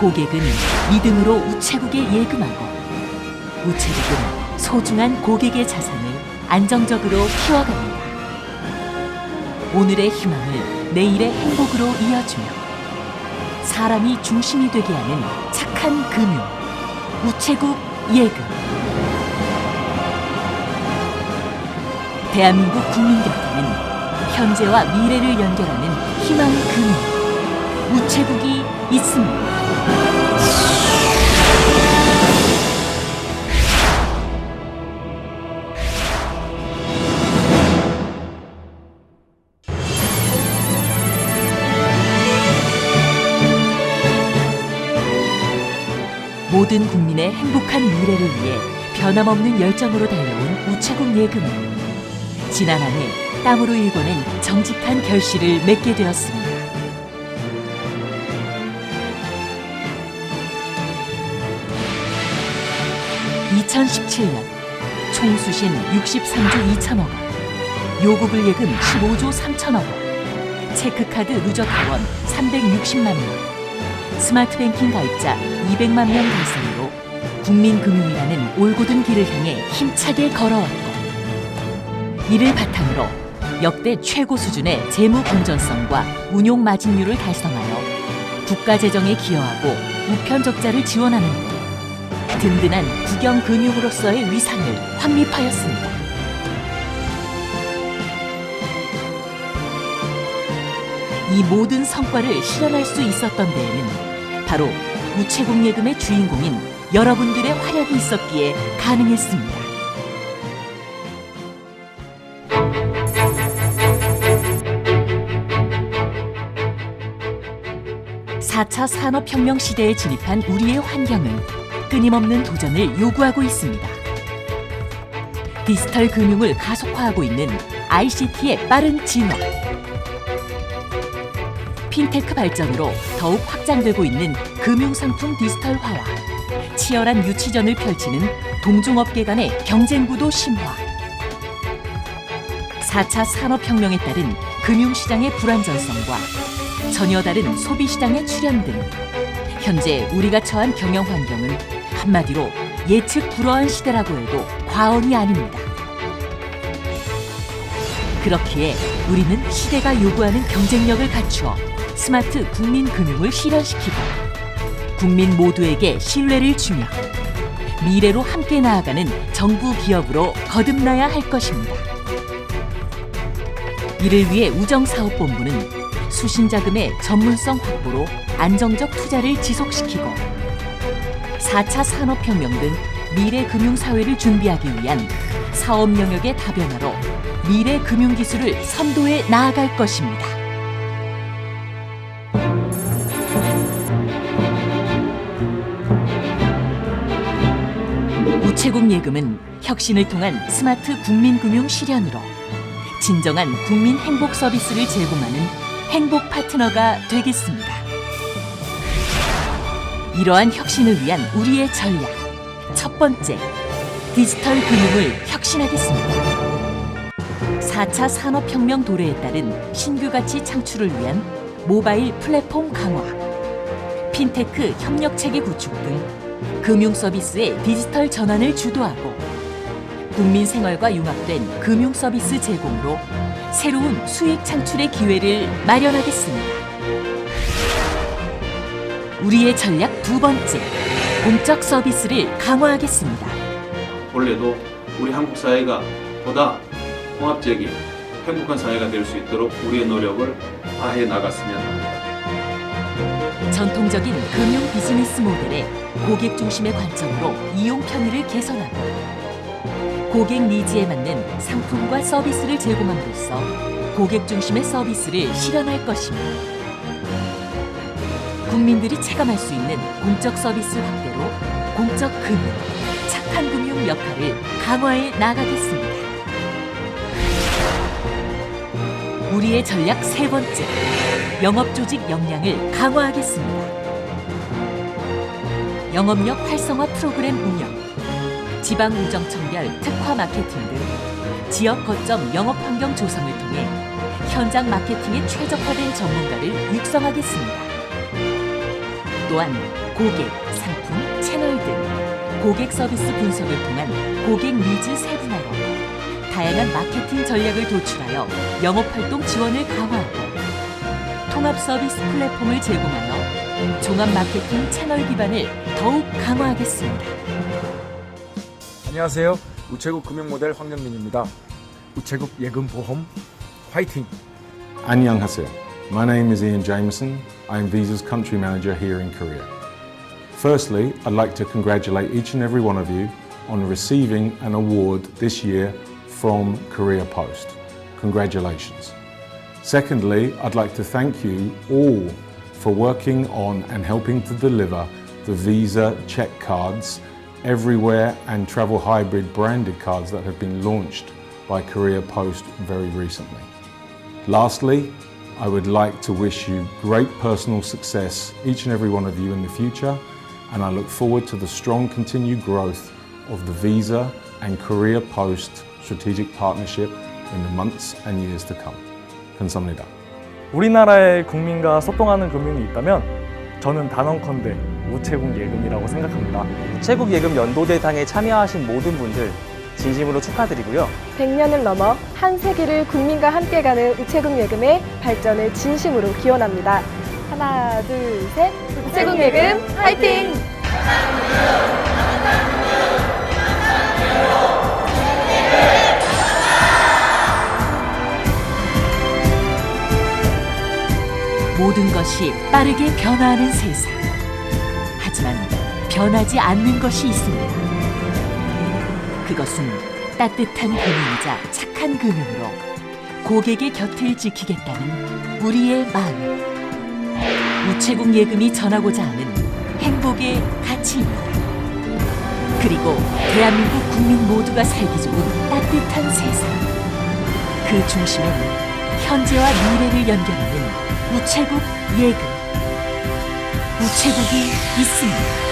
고객은 믿음으로 우체국에 예금하고 우체국은 소중한 고객의 자산을 안정적으로 키워갑니다. 오늘의 희망을 내일의 행복으로 이어주며 사람이 중심이 되게 하는 착한 금융 우체국 예금 대한민국 국민 곁에는 현재와 미래를 연결하는 희망 금융 우체국이 있습니다. 모든 국민의 행복한 미래를 위해 변함없는 열정으로 달려온 우체국 예금은 지난 한 해 땀으로 일궈낸 정직한 결실을 맺게 되었습니다. (2017년) 총수신 (63조 2천억 원) 요구불 예금 (15조 3천억 원) 체크카드 누적 회원 (360만 명) 스마트 뱅킹 가입자 200만 명 달성으로 국민금융이라는 올곧은 길을 향해 힘차게 걸어왔고 이를 바탕으로 역대 최고 수준의 재무 건전성과 운용 마진율을 달성하여 국가 재정에 기여하고 우편 적자를 지원하는 등 든든한 국영 금융으로서의 위상을 확립하였습니다. 이 모든 성과를 실현할 수 있었던 데에는 바로 우체국 예금의 주인공인 여러분들의 활약이 있었기에 가능했습니다. 사차 산업혁명 시대에 진입한 우리의 환경은 끊임없는 도전을 요구하고 있습니다. 디지털 금융을 가속화하고 있는 ICT의 빠른 진화. 핀테크 발전으로 더욱 확장되고 있는 금융상품 디지털화와 치열한 유치전을 펼치는 동종업계 간의 경쟁 구도 심화. 4차 산업혁명에 따른 금융시장의 불안전성과 전혀 다른 소비시장의 출현 등 현재 우리가 처한 경영 환경은 한마디로 예측 불허한 시대라고 해도 과언이 아닙니다. 그렇기에 우리는 시대가 요구하는 경쟁력을 갖추어 스마트 국민 금융을 실현시키고 국민 모두에게 신뢰를 주며 미래로 함께 나아가는 정부 기업으로 거듭나야 할 것입니다. 이를 위해 우정사업본부는 수신자금의 전문성 확보로 안정적 투자를 지속시키고 4차 산업혁명 등 미래 금융사회를 준비하기 위한 사업 영역의 다변화로 미래 금융기술을 선도해 나아갈 것입니다. 우체국 예금은 혁신을 통한 스마트 국민금융 실현으로 진정한 국민 행복 서비스를 제공하는 행복 파트너가 되겠습니다. 이러한 혁신을 위한 우리의 전략. 첫 번째, 디지털 금융을 혁신하겠습니다. 4차 산업혁명 도래에 따른 신규 가치 창출을 위한 모바일 플랫폼 강화, 핀테크 협력 체계 구축 등 금융 서비스의 디지털 전환을 주도하고 국민 생활과 융합된 금융 서비스 제공으로 새로운 수익 창출의 기회를 마련하겠습니다. 우리의 전략 두 번째, 공적 서비스를 강화하겠습니다. 올해도 우리 한국 사회가 보다 통합적인 행복한 사회가 될 수 있도록 우리의 노력을 다해 나갔으면 합니다. 전통적인 금융 비즈니스 모델의 고객 중심의 관점으로 이용 편의를 개선하고 고객 니즈에 맞는 상품과 서비스를 제공함으로써 고객 중심의 서비스를 실현할 것입니다. 국민들이 체감할 수 있는 공적 서비스 확대로 공적 금융, 착한 금융 역할을 강화해 나가겠습니다. 우리의 전략 세 번째, 영업 조직 역량을 강화하겠습니다. 영업력 활성화 프로그램 운영, 지방 우정청별 특화 마케팅 등 지역 거점 영업 환경 조성을 통해 현장 마케팅에 최적화된 전문가를 육성하겠습니다. 또한 고객, 상품, 채널 등 고객 서비스 분석을 통한 고객 니즈 세분화로 다양한 마케팅 전략을 도출하여 영업활동 지원을 강화하고 통합 서비스 플랫폼을 제공하여 종합 마케팅 채널 기반을 더욱 강화하겠습니다. 안녕하세요. 우체국 금융 모델 황영민입니다. 우체국 예금 보험 화이팅! 안녕하세요. My name is Ian Jameson. I am Visa's country manager here in Korea. Firstly, I'd like to congratulate each and every one of you on receiving an award this year from Korea Post. Congratulations. Secondly, I'd like to thank you all for working on and helping to deliver the Visa check cards everywhere and travel hybrid branded cards that have been launched by Korea Post very recently. Lastly, I would like to wish you great personal success, each and every one of you in the future, and I look forward to the strong continued growth of the Visa and Korea Post strategic partnership in the months and years to come. 감사합니다. 우리나라의 국민과 소통하는 금융이 있다면 저는 단언컨대 우체국 예금이라고 생각합니다. 우체국 예금 연도 대상에 참여하신 모든 분들 진심으로 축하드리고요. 100년을 넘어 한 세기를 국민과 함께 가는 우체국 예금의 발전을 진심으로 기원합니다. 하나, 둘, 셋. 우체국 예금 화이팅! 모든 것이 빠르게 변화하는 세상. 하지만 변하지 않는 것이 있습니다. 그것은 따뜻한 금융이자 착한 금융으로 고객의 곁을 지키겠다는 우리의 마음. 우체국 예금이 전하고자 하는 행복의 가치입니다. 그리고 대한민국 국민 모두가 살기 좋은 따뜻한 세상. 그 중심엔 현재와 미래를 연결하는 우체국 예금. 우체국이 있습니다.